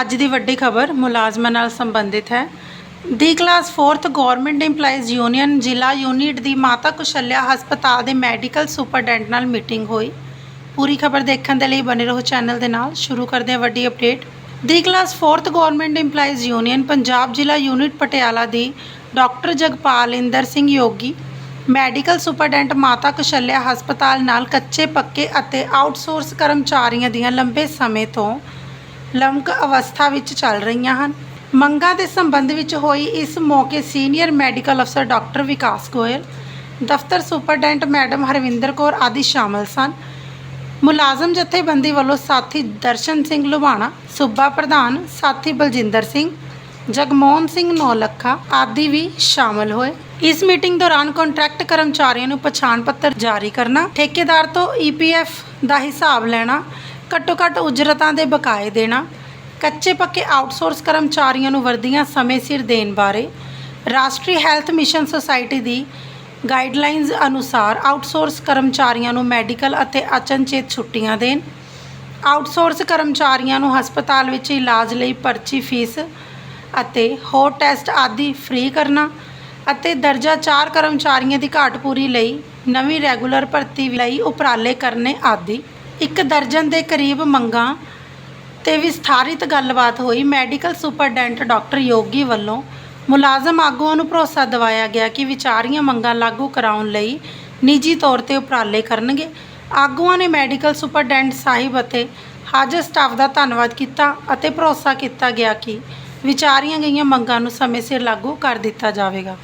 ਅੱਜ ਦੀ ਵੱਡੀ ਖਬਰ ਮੁਲਾਜ਼ਮਾਂ ਨਾਲ ਸੰਬੰਧਿਤ ਹੈ। ਦੀ class 4th government EMPLOYEES union ਜ਼ਿਲ੍ਹਾ ਯੂਨਿਟ ਦੀ ਮਾਤਾ ਕੁਸ਼ਲਿਆ ਹਸਪਤਾਲ ਦੇ ਮੈਡੀਕਲ ਸੁਪਰਡੈਂਟ ਨਾਲ ਮੀਟਿੰਗ ਹੋਈ। ਪੂਰੀ ਖਬਰ ਦੇਖਣ ਦੇ ਲਈ ਬਨੇ ਰਹੋ ਚੈਨਲ ਦੇ ਨਾਲ। ਸ਼ੁਰੂ ਕਰਦੇ ਹਾਂ ਵੱਡੀ ਅਪਡੇਟ। ਦੀ class 4th government EMPLOYEES union Punjab ਜ਼ਿਲ੍ਹਾ ਯੂਨਿਟ ਪਟਿਆਲਾ ਦੀ doctor Jagpal Inder Singh Yogi, medical superintendent Mata Kaushalya ਹਸਪਤਾਲ ਨਾਲ ਕੱਚੇ ਪੱਕੇ ਅਤੇ ਆਊਟਸੋਰਸ ਕਰਮਚਾਰੀਆਂ ਦੀਆਂ ਲੰਬੇ ਸਮੇਂ ਤੋਂ ਲੰਮਕ ਅਵਸਥਾ ਵਿੱਚ ਚੱਲ ਰਹੀਆਂ ਹਨ। ਮੰਗਾਂ ਦੇ ਸੰਬੰਧ ਵਿੱਚ ਹੋਈ ਇਸ ਮੌਕੇ ਸੀਨੀਅਰ ਮੈਡੀਕਲ ਅਫਸਰ ਡਾਕਟਰ ਵਿਕਾਸ ਗੋਇਲ, ਦਫ਼ਤਰ ਸੁਪਰਡੈਂਟ ਮੈਡਮ ਹਰਵਿੰਦਰ ਕੌਰ ਆਦਿ ਸ਼ਾਮਲ ਸਨ। ਮੁਲਾਜ਼ਮ ਜਥੇਬੰਦੀ ਵੱਲੋਂ ਸਾਥੀ ਦਰਸ਼ਨ ਸਿੰਘ ਲੁਬਾਣਾ ਸੂਬਾ ਪ੍ਰਧਾਨ ਸਾਥੀ ਬਲਜਿੰਦਰ ਸਿੰਘ, ਜਗਮੋਹਨ ਸਿੰਘ ਨੌਲੱਖਾ ਆਦਿ ਵੀ ਸ਼ਾਮਲ ਹੋਏ। ਇਸ ਮੀਟਿੰਗ ਦੌਰਾਨ ਕੰਟਰੈਕਟ ਕਰਮਚਾਰੀਆਂ ਨੂੰ ਪਛਾਣ ਪੱਤਰ ਜਾਰੀ ਕਰਨਾ, ਠੇਕੇਦਾਰ ਤੋਂ ਈਪੀਐਫ ਦਾ ਹਿਸਾਬ ਲੈਣਾ ਘੱਟੋ ਘੱਟ ਉਜਰਤਾਂ ਦੇ ਬਕਾਏ ਦੇਣਾ, ਕੱਚੇ ਪੱਕੇ ਆਊਟਸੋਰਸ ਕਰਮਚਾਰੀਆਂ ਨੂੰ ਵਰਦੀਆਂ ਸਮੇਂ ਸਿਰ ਦੇਣ ਬਾਰੇ, ਰਾਸ਼ਟਰੀ ਹੈਲਥ ਮਿਸ਼ਨ ਸੁਸਾਇਟੀ ਦੀ ਗਾਈਡਲਾਈਨਜ਼ ਅਨੁਸਾਰ ਆਊਟਸੋਰਸ ਕਰਮਚਾਰੀਆਂ ਨੂੰ ਮੈਡੀਕਲ ਅਤੇ ਅਚਨਚੇਤ ਛੁੱਟੀਆਂ ਦੇਣ, ਆਊਟਸੋਰਸ ਕਰਮਚਾਰੀਆਂ ਨੂੰ ਹਸਪਤਾਲ ਵਿੱਚ ਇਲਾਜ ਲਈ ਪਰਚੀ ਫੀਸ ਅਤੇ ਹੋਰ ਟੈਸਟ ਆਦਿ ਫ੍ਰੀ ਕਰਨਾ ਅਤੇ ਦਰਜਾ 4 ਕਰਮਚਾਰੀਆਂ ਦੀ ਘਾਟ ਪੂਰੀ ਲਈ ਨਵੀਂ ਰੈਗੂਲਰ ਭਰਤੀ ਲਈ ਉਪਰਾਲੇ ਕਰਨੇ ਆਦਿ। ਇੱਕ ਦਰਜਨ ਦੇ ਕਰੀਬ ਮੰਗਾਂ ਤੇ ਵਿਸਥਾਰਿਤ ਗੱਲਬਾਤ ਹੋਈ। ਮੈਡੀਕਲ ਸੁਪਰਡੈਂਟ ਡਾਕਟਰ ਯੋਗੀ ਵੱਲੋਂ ਮੁਲਾਜ਼ਮ ਆਗੂਆਂ ਨੂੰ ਭਰੋਸਾ ਦਿਵਾਇਆ ਗਿਆ ਕਿ ਵਿਚਾਰੀਆਂ ਮੰਗਾਂ ਲਾਗੂ ਕਰਾਉਣ ਲਈ ਨਿੱਜੀ ਤੌਰ ਤੇ ਉਪਰਾਲੇ ਕਰਨਗੇ। ਆਗੂਆਂ ਨੇ ਮੈਡੀਕਲ ਸੁਪਰਡੈਂਟ ਸਾਹਿਬ ਅਤੇ ਹਾਜ਼ਰ ਸਟਾਫ ਦਾ ਧੰਨਵਾਦ ਕੀਤਾ ਅਤੇ ਭਰੋਸਾ ਕੀਤਾ ਗਿਆ ਕਿ ਵਿਚਾਰੀਆਂ ਗਈਆਂ ਮੰਗਾਂ ਨੂੰ ਸਮੇਂ ਸਿਰ ਲਾਗੂ ਕਰ ਦਿੱਤਾ ਜਾਵੇਗਾ।